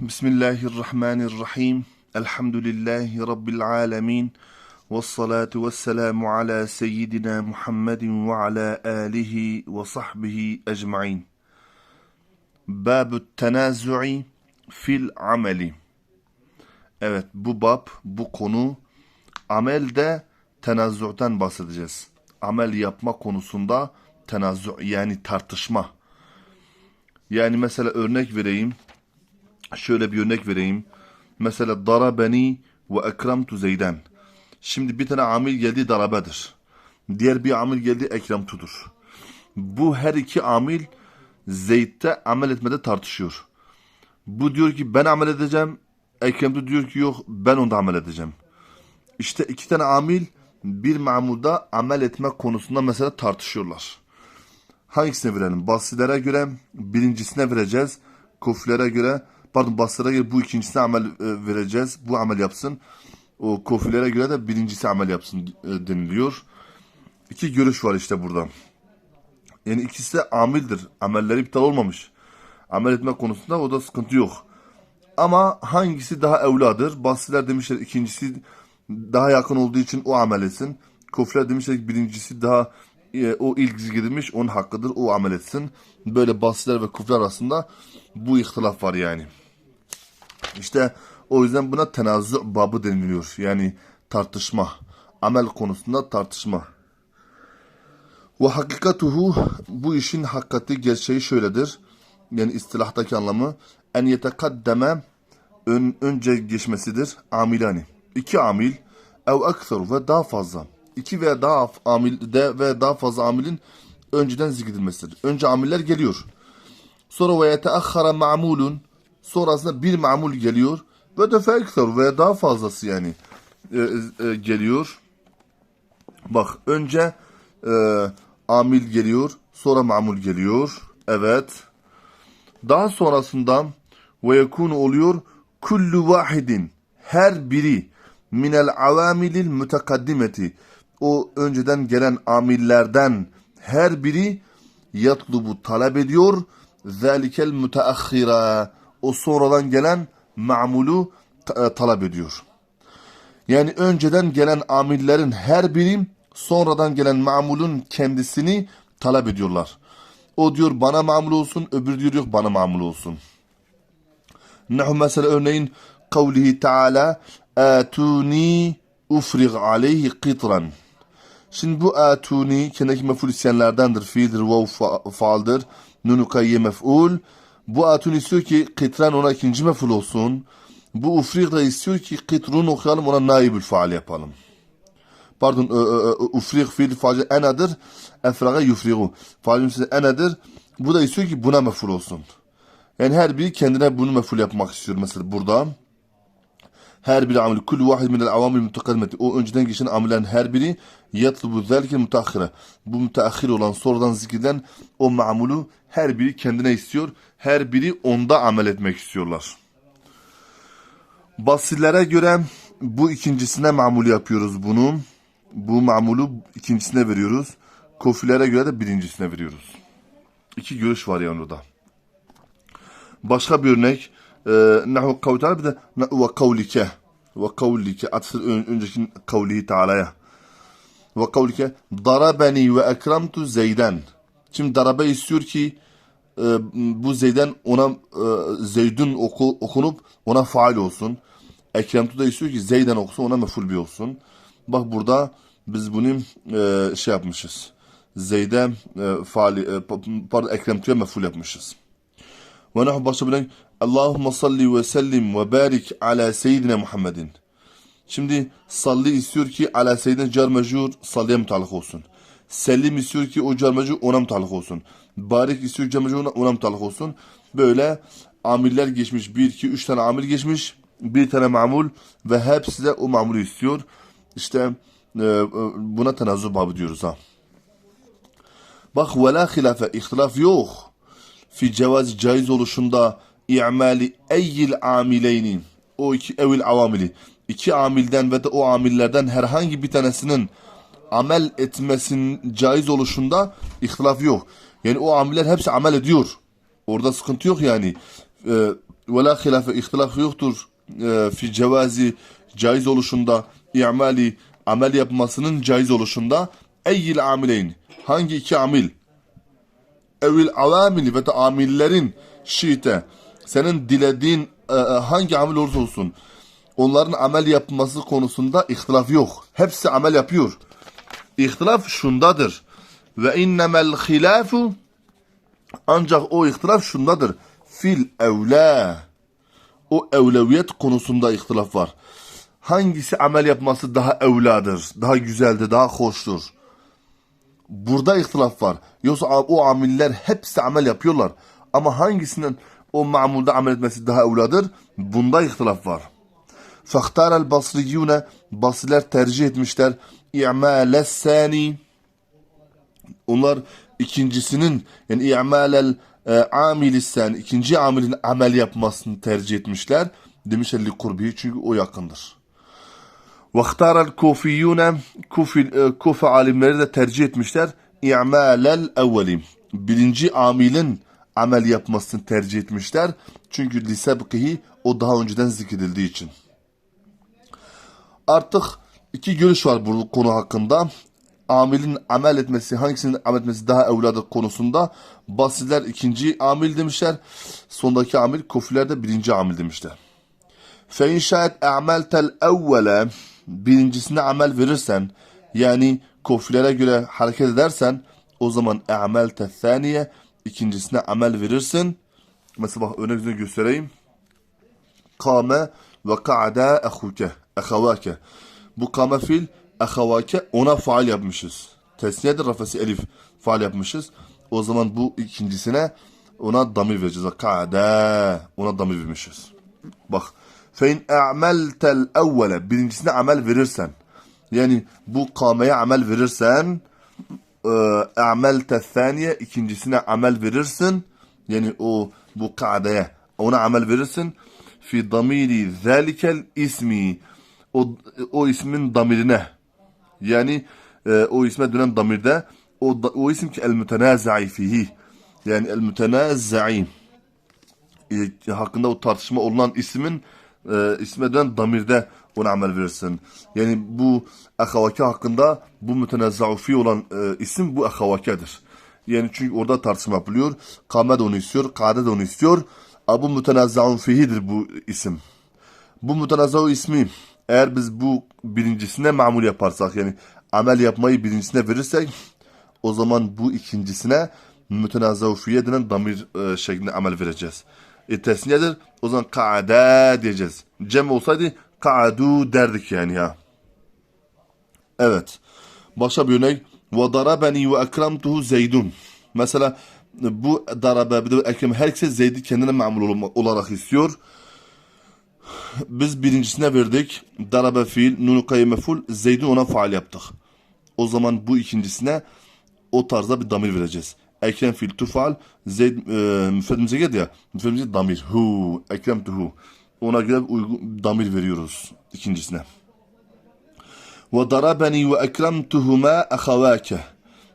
Bismillahirrahmanirrahim. Elhamdülillahi Rabbil alemin. Ve salatu ve selamu ala seyyidina Muhammedin ve ala alihi ve sahbihi ecmain. Babü tenazu'i fil ameli. Evet bu bab, bu konu amelde tenazu'dan bahsedeceğiz. Amel yapma konusunda tenazu yani tartışma. Yani mesela örnek vereyim. Şöyle bir örnek vereyim. Mesela darabeni ve ekramtu zeyden. Şimdi bir tane amil geldi darabedir. Diğer bir amil geldi ekramtudur. Bu her iki amil Zeyd'de amel etmede tartışıyor. Bu diyor ki ben amel edeceğim. Ekremtu diyor ki yok ben onda amel edeceğim. İşte iki tane amil bir mamulda amel etme konusunda mesela tartışıyorlar. Hangisine verelim? Basilere göre birincisine vereceğiz. Kofilere göre pardon basilere göre bu ikincisine amel e, vereceğiz. Bu amel yapsın. O kofilere göre de birincisi amel yapsın e, deniliyor. İki görüş var işte burada. Yani ikisi de amildir. Amelleri iptal olmamış. Amel etme konusunda o da sıkıntı yok. Ama hangisi daha evladır? Basiler demişler ikincisi daha yakın olduğu için o amel etsin. Kofiler demişler birincisi daha e, o ilk zikredilmiş onun hakkıdır o amel etsin. Böyle basiler ve kufler arasında bu ihtilaf var yani. İşte o yüzden buna tenazu babı deniliyor. Yani tartışma. Amel konusunda tartışma. Ve hakikatuhu bu işin hakikati gerçeği şöyledir. Yani istilahtaki anlamı en yetekaddeme ön, önce geçmesidir. Amilani. İki amil ev ekser ve daha fazla. İki veya daha amil de ve daha fazla amilin önceden zikredilmesidir. Önce amiller geliyor. Sonra ve yeteahhara ma'mulun sonrasında bir ma'mul geliyor ve de ekser ve daha fazlası yani e, e, geliyor. Bak önce e, amil geliyor, sonra mamul geliyor. Evet. Daha sonrasında ve yekunu oluyor kullu vahidin her biri minel avamilil mütekaddimeti o önceden gelen amillerden her biri yatlubu talep ediyor zalikel müteahhira o sonradan gelen ma'mulu ta- talep ediyor. Yani önceden gelen amillerin her biri sonradan gelen mamulun kendisini talep ediyorlar. O diyor bana mamul olsun, öbürü diyor yok bana mamul olsun. Nahu mesela örneğin kavlihi Teala atuni ufrig aleyhi qitran. Şimdi bu atuni kendiki mef'ul isyanlardandır. Fiildir, vav fa faaldır. Nunu kayye mef'ul. Bu atuni istiyor ki qitran ona ikinci mef'ul olsun. Bu ufrig da istiyor ki qitrun okuyalım ona naibül faal yapalım. Pardon, e, e, ufrig fiil faali enadır. Efraga yufrigu. Size enadır. Bu da istiyor ki buna mef'ul olsun. Yani her biri kendine bunu mef'ul yapmak istiyor mesela burada. Her biri amel. Kullu vahid minel avamil mutakadimeti. O önceden geçen amillerin her biri yatlubu zelike mutaakhire. Bu mutaakhir olan sonradan zikreden o mamulu her biri kendine istiyor. Her biri onda amel etmek istiyorlar. Basillere göre bu ikincisine mamul yapıyoruz bunu. Bu mamulu ikincisine veriyoruz. Kofilere göre de birincisine veriyoruz. İki görüş var yani orada. Başka bir örnek. E, Nahu kavli ta'ala bir de ve kavlike. Ve kavlike. Ön, önceki kavlihi ta'ala'ya. Ve kavlike. Darabeni ve ekramtu zeyden. Şimdi darabe istiyor ki e, bu zeyden ona e, zeydun oku, okunup ona faal olsun. Ekremtu da istiyor ki zeyden okusun ona meful bir olsun. Bak burada biz bunu e, şey yapmışız. Zeyde e, faali, e, pardon Ekremtu'ya meful yapmışız. Ve nahu başta bilen Allahümme salli ve sellim ve barik ala seyyidina Muhammedin. Şimdi salli istiyor ki ala seyyidina car mecur salliye mutallık olsun. Sellim istiyor ki o car mecur ona mutallık olsun. Barik istiyor car mecur ona, ona mutallık olsun. Böyle amiller geçmiş. Bir, iki, üç tane amil geçmiş. Bir tane mamul ve hepsi de o mamulü istiyor. İşte e, buna tenazzül babı diyoruz ha. Bak ve la hilafe ihtilaf yok. Fi cevaz caiz oluşunda i'mali eyyil amileyni o iki evil avamili iki amilden ve de o amillerden herhangi bir tanesinin amel etmesin caiz oluşunda ihtilaf yok. Yani o amiller hepsi amel ediyor. Orada sıkıntı yok yani. Ee, ve la hilafe ihtilaf yoktur e, fi cevazi caiz oluşunda i'mali amel yapmasının caiz oluşunda eyyil amileyn hangi iki amil evil avamili ve de amillerin şiite senin dilediğin e, e, hangi amil olursa olsun onların amel yapması konusunda ihtilaf yok. Hepsi amel yapıyor. İhtilaf şundadır. Ve innemel hilafu ancak o ihtilaf şundadır. Fil evla. O evleviyet konusunda ihtilaf var. Hangisi amel yapması daha evladır, daha güzeldir, daha hoştur? Burada ihtilaf var. Yoksa o amiller hepsi amel yapıyorlar. Ama hangisinin o mamulda amel etmesi daha evladır. Bunda ihtilaf var. Faktarel basriyune Basriler tercih etmişler. İ'mâle sani Onlar ikincisinin yani i'mâlel e, amilisen ikinci amilin amel yapmasını tercih etmişler. Demişler li kurbi çünkü o yakındır. Vaktarel kufiyune kufi alimleri de tercih etmişler. İ'mâlel evveli birinci amilin amel yapmasını tercih etmişler. Çünkü lisebkihi o daha önceden zikredildiği için. Artık iki görüş var bu konu hakkında. Amilin amel etmesi, hangisinin amel etmesi daha evladır konusunda. Basriler ikinci amil demişler. Sondaki amil, kofiler de birinci amil demişler. Fe inşaat a'meltel evvele birincisine amel verirsen yani kofilere göre hareket edersen o zaman a'melte thaniye ikincisine amel verirsin. Mesela bak örnek göstereyim. Kame ve ka'da ehuke. Ehavake. Bu kame fiil ehavake ona faal yapmışız. Tesniyedir rafesi elif faal yapmışız. O zaman bu ikincisine ona damir vereceğiz. Ka'da ona damir vermişiz. Bak. Fein a'meltel evvele birincisine amel verirsen yani bu kameye amel verirsen a'melte thaniye ikincisine amel verirsin. Yani o bu ka'deye ona amel verirsin. Fi damiri zalikel ismi o, o ismin damirine. Yani e, o isme dönen damirde o, o isim ki el mütenaza'i fihi. Yani el mütenaza'i e, hakkında o tartışma olunan ismin e, isme dönen damirde ona amel verirsin. Yani bu ahavake hakkında bu mütenezzaufi olan e, isim bu ahavakedir. Yani çünkü orada tartışma yapılıyor. Kame de onu istiyor, kade de onu istiyor. Ama bu mütenezzaun fihidir bu isim. Bu mütenezzau ismi eğer biz bu birincisine mamul yaparsak yani amel yapmayı birincisine verirsek o zaman bu ikincisine mütenazzau fiye denen damir e, şeklinde amel vereceğiz. E tesniyedir. O zaman ka'da diyeceğiz. Cem olsaydı ka'du derdik yani ya. Evet. Başka bir örnek. Ve darabeni ve ekramtuhu zeydun. Mesela bu darabe bir de ekrem her ikisi Zeyd'i kendine mamul olarak istiyor. Biz birincisine verdik. Darabe fiil, nunu kayyeme ful, Zeyd'in ona faal yaptık. O zaman bu ikincisine o tarzda bir damir vereceğiz. Ekrem fiil tufal, Zeyd e, müfredimize geldi ya. Müfredimize damir. Hu, ekrem tuhu. Ona göre uygun damir veriyoruz ikincisine. Ve darabeni ve ekremtuhuma ahavake.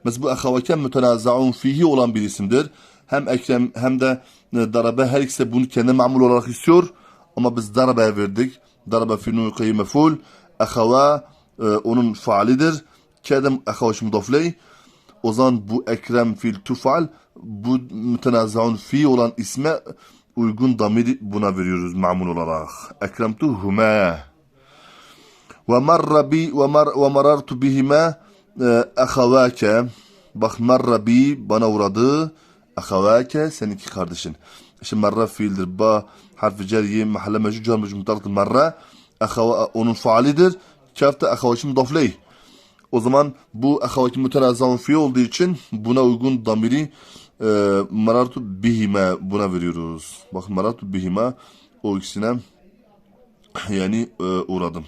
Mesela bu ahavake mütenazaun fihi olan bir isimdir. Hem ekrem hem de e, darabe her ikisi bunu kendi mamul olarak istiyor. Ama biz darabeye verdik. Darabe fi nun kayyim meful. Ahava e, onun faalidir. Kedem ahavaş mudafley. O zaman bu ekrem fil tufal bu mütenazaun fi olan isme uygun damiri buna veriyoruz mamul olarak. Ekremtuhuma. Ve marra bi ve mar ve marartu bihima e, ahavake. Bak marra bi bana uğradı. Ahavake seninki kardeşin. İşte marra fiildir. Ba harfi ceriye mahalle mecul car mecul mutalat marra. Ahava onun faalidir. Kafta ahavaşi mudafley. O zaman bu ahavaki mütenazzaun fi olduğu için buna uygun damiri e, marartu bihime buna veriyoruz. Bak marartu bihime o ikisine yani e, uğradım.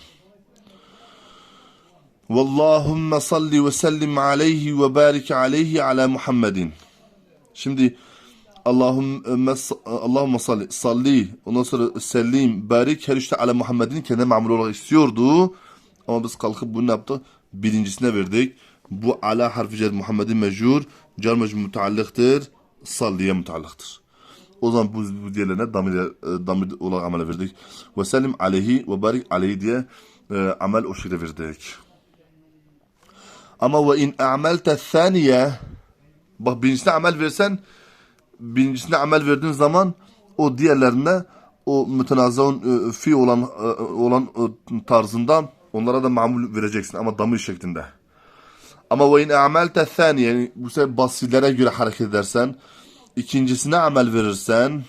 Vallahumme salli ve sellim aleyhi ve barik aleyhi ala Muhammedin. Şimdi Allahümme, Allahümme salli, salli, ondan sonra sellim, barik her işte ala Muhammedin kendi mamur olarak istiyordu. Ama biz kalkıp bunu yaptık? Birincisine verdik. Bu ala harfi cer Muhammedin mecur, car mecur müteallıktır, salliye müteallıktır. O zaman bu, bu diğerlerine damir, e, damir olarak amel verdik. Ve selim aleyhi ve barik aleyhi diye e, amel o şekilde verdik. Ama ve in amelte thaniye bak birincisine amel versen birincisine amel verdiğin zaman o diğerlerine o mütenazaun e, fi olan e, olan e, tarzından onlara da mamul vereceksin ama damir şeklinde. Ama ve in amelte thaniye yani bu sefer basirlere göre hareket edersen ikincisine amel verirsen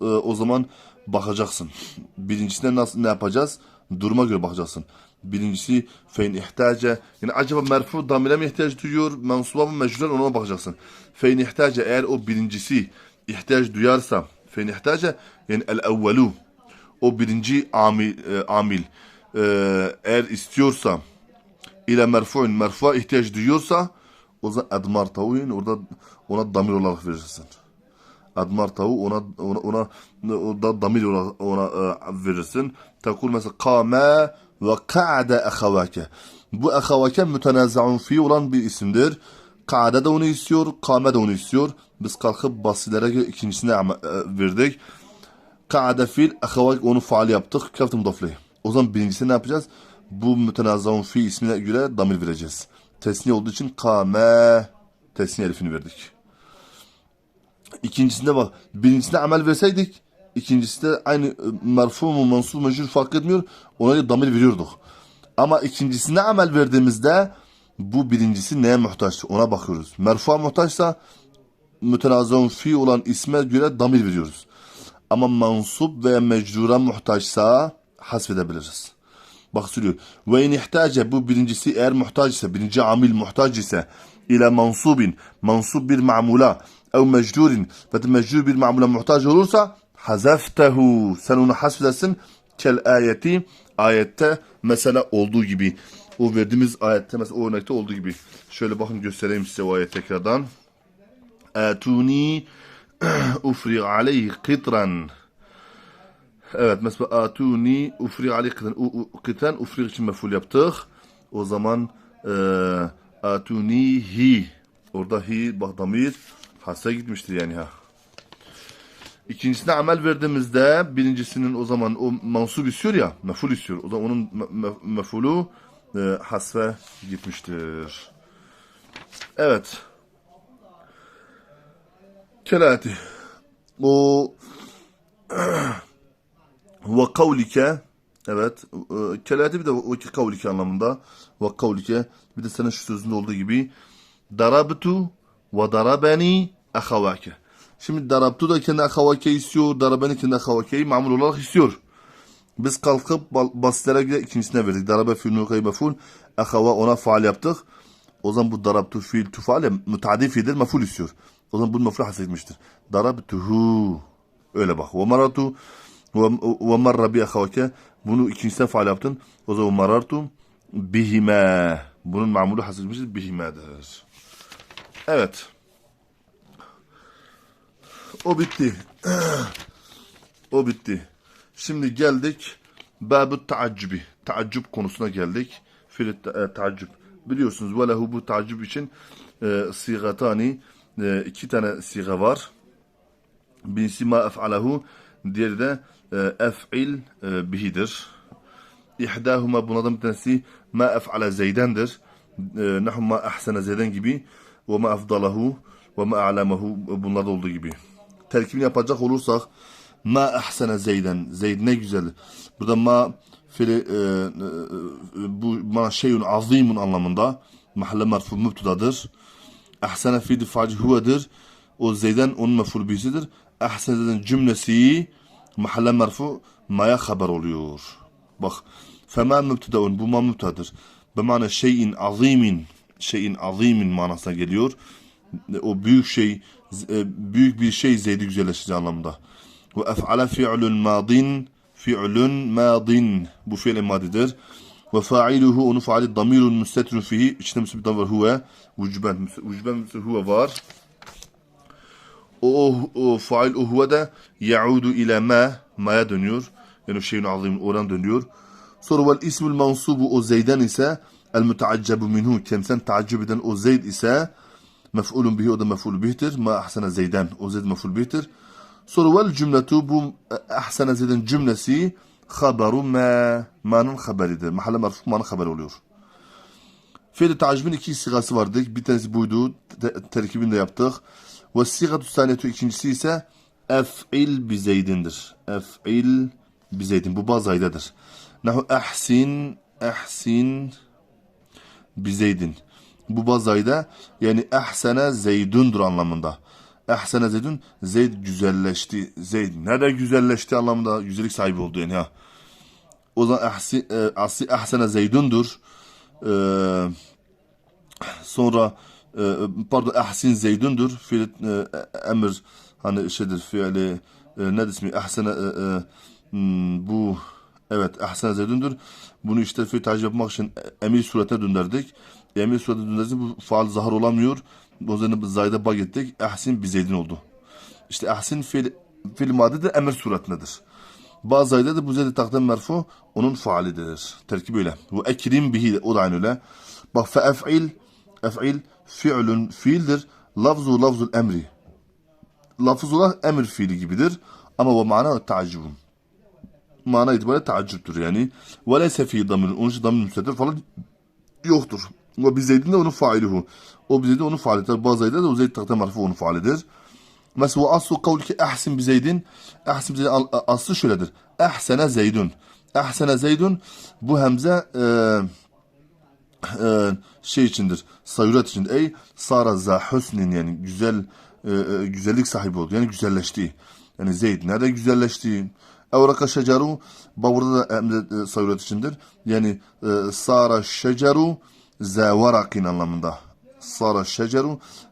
e, o zaman bakacaksın. Birincisine nasıl ne yapacağız? Duruma göre bakacaksın. Birincisi fein ihtace yani acaba merfu damire mi ihtiyaç duyuyor? Mensuba mı mecruren ona bakacaksın. Fein ihtace eğer o birincisi ihtiyaç duyarsa fein ihtace yani el evvelu o birinci amil, e, amil e, eğer istiyorsa ile merfu'un merfu'a ihtiyaç duyuyorsa o zaman admar tavuğun orada ona damir olarak verirsin. Admar tavu ona ona ona, ona damir olarak ona e, verirsin. Tekul mesela kame ve ka'de ahavake. Bu ahavake mütenazaun fi olan bir isimdir. Ka'de de onu istiyor, kame de onu istiyor. Biz kalkıp basilere ikincisine verdik. Ka'de fil ahavake onu faal yaptık. Kafte mudafli. O zaman birincisini ne yapacağız? Bu mütenazaun fi ismine göre damir vereceğiz. Tesniye olduğu için kame tesniye elifini verdik. İkincisinde bak. Birincisine amel verseydik ikincisi de aynı e, merfu mu mansub mecrur fark etmiyor. Ona göre damir veriyorduk. Ama ikincisine amel verdiğimizde bu birincisi neye muhtaç ona bakıyoruz. Merfu'a muhtaçsa mütenazon fi olan isme göre damir veriyoruz. Ama mansup veya mecrura muhtaçsa hasfedebiliriz. Bak söylüyor. Ve in ihtace bu birincisi eğer muhtaç ise birinci amil muhtaç ise ile mansubin mansub bir ma'mula ev mecrurin ve de mecrur bir ma'mula muhtaç olursa hazaftehu sen onu hasfedersin kel ayeti ayette mesela olduğu gibi. O verdiğimiz ayette mesela o örnekte olduğu gibi. Şöyle bakın göstereyim size o ayet tekrardan. Atuni ufri aleyhi qitran Evet mesela atuni ufri ali kıtan. U- u- Kıtan ufri için meful yaptık. O zaman e, atuni hi. Orada hi damir hassa gitmiştir yani ha. İkincisine amel verdiğimizde birincisinin o zaman o mansub istiyor ya meful istiyor. O zaman onun me- me- mefulu e, hasfe gitmiştir. Evet. Kelati. O ve kavlike evet e, kelati bir de o kavlike anlamında. Ve kavlike bir de senin şu sözünde olduğu gibi darabtu ve darabani ahavake şimdi darabtu da kendi ahavake istiyor darabani kendi ahavakeyi mamul olarak istiyor. Biz kalkıp basitlere göre ikincisine verdik. Darabe fiil nukayı meful ahava ona faal yaptık. O zaman bu darabtu fiil tufaal ya müteaddi fiildir meful istiyor. O zaman bunu meful hasretmiştir darabtuhu öyle bak. Ve maratu ve marra bi ahavake bunu ikincisine faal yaptın o zaman marartu bihime bunun mamulu hasretmiştir bihimedir evet o bitti o bitti. Şimdi geldik babu taaccubi. Taaccub konusuna geldik. Fil ta- taaccub. Biliyorsunuz ve lehu bu taaccub için e, sigatani e, iki tane siga var. Birisi ma ef'alehu diğeri de e, ef'il e, bihidir. İhdahuma bunlardan bir tanesi ma ef'ale zeydendir. E, Nahu ma ahsene zeyden gibi ve ma afdalahu ve ma a'lamahu bunlarda olduğu gibi. Terkibini yapacak olursak ma ahsene zeyden. Zeyd ne güzel. Burada ma fili, e, bu ma şeyun azimun anlamında. Mahalle merfu mübtedadır. Ahsene fi difacı huvedir. O zeyden onun meful. Ahsene'den cümlesi mahalle merfu maya haber oluyor. Bak. Fema mübtedaun bu ma mübtedadır. Bemane şeyin azimin şeyin azimin manasına geliyor. O büyük şey e, büyük bir şey zeydi güzelleştirici anlamda. Ve ef'ale fi'lun madin fi'lun madin bu fiil madidir. Ve fa'iluhu onu faali damirun müstetirun fihi içinde müstebit var huve vücben müstebit huve var. O, o fail o huve de yaudu ile ma ma'ya dönüyor. Yani şeyin azim oradan dönüyor. Sonra vel ismul mansubu o zeyden ise el müteaccebu minhu kendisinden taaccüp eden o zeyd ise mef'ulun bihi o da mef'ul bihtir. Ma ahsene zeyden o zeyd mef'ul bihtir. Sonra vel cümletu bu ahsene zeden cümlesi haberu ma ma'nın haberidir. Mahalle merfu ma'nın haberi oluyor. Fiil tacibin iki sigası vardı. Bir tanesi buydu. Te- terkibini de yaptık. Ve sigatu saniyetu ikincisi ise ef'il bi zeydindir. Ef'il bi zeydin. Bu bazı aydadır. Nahu ahsin, ahsin bi zeydin. Bu bazı ayda yani ahsene zeydundur anlamında. Ahsene zeydun, zeyd güzelleşti. Zeyd nerede güzelleşti anlamında güzellik sahibi oldu yani ha. O zaman ahsi, e, asi, ahsene zeydundur. Eee Sonra e, pardon ahsin zeydundur. Fiil e, emir hani şeydir fiili e, ne ismi ahsene e, e, hmm, bu evet ahsene zeydundur. Bunu işte fiil tacip yapmak için emir suretine döndürdük. Emir suretine döndürdük bu faal zahar olamıyor. O yüzden biz zayda bag ettik. Ahsin bir zeydin oldu. İşte ahsin fiil, fiil madi de emir suretindedir. Bazı ayda da bu zedi takdim merfu onun faalidir. Terkib öyle. Bu ekrim bihi o da aynı öyle. Bak fe ef'il ef'il fi'lün fiildir. Lafzu lafzul emri. Lafız olarak emir fiili gibidir. Ama bu mana taaccubun. Mana itibariyle taaccüptür yani. Ve leyse fi damirun. Onun için damir müstedir falan yoktur. Ve bir zeydin de onun failihu. O bir zeydin onun faalidir. Bazı ayda da o zeyd takdim merfu onun faalidir. Mesela aslu kavliki ahsin bi zeydin. Ahsin bi zeydin al- aslı şöyledir. Ahsene zeydun. Ahsene zeydun. Bu hemze eee e, şey içindir. Sayurat içindir. Ey sara za husnin yani güzel e, e, güzellik sahibi oldu. Yani güzelleşti. Yani Zeyd nerede güzelleşti? Evraka şecaru burada da hem e, sayurat içindir. Yani e, sara şecaru za anlamında. Sara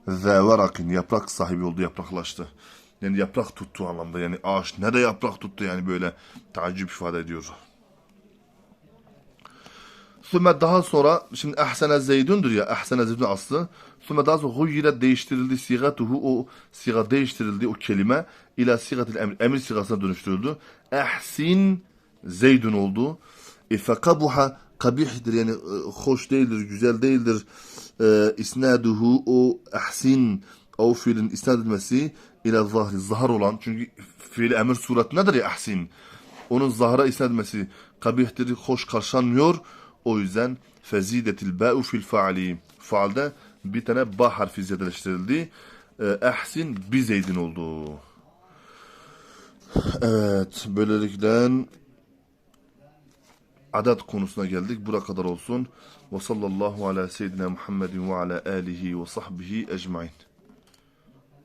za varakin yaprak sahibi oldu, yapraklaştı. Yani yaprak tuttu anlamda. Yani ağaç nerede yaprak tuttu yani böyle tacip ifade ediyor. Sümme daha sonra şimdi ahsene zeydundur ya ahsene zeydun aslı. Sümme daha sonra huyyiret değiştirildi sigatuhu o siga değiştirildi o kelime ila sigatil emir emir sigasına dönüştürüldü. Ahsin zeydun oldu. E fekabuha kabihdir yani e, hoş değildir, güzel değildir. E, isnaduhu o ahsin o fiilin isnad edilmesi ila zahri zahar olan çünkü fiil emir suret nedir ya ahsin onun zahra isnad edilmesi kabihtir, hoş karşılanmıyor. O yüzden fezidetil ba'u fil faali. Faalde bir tane ba harfi ziyadeleştirildi. Ee, Ehsin bi zeydin oldu. Evet, böylelikle adet konusuna geldik. Bura kadar olsun. Ve sallallahu ala seyyidina Muhammedin ve ala alihi ve sahbihi ecmain.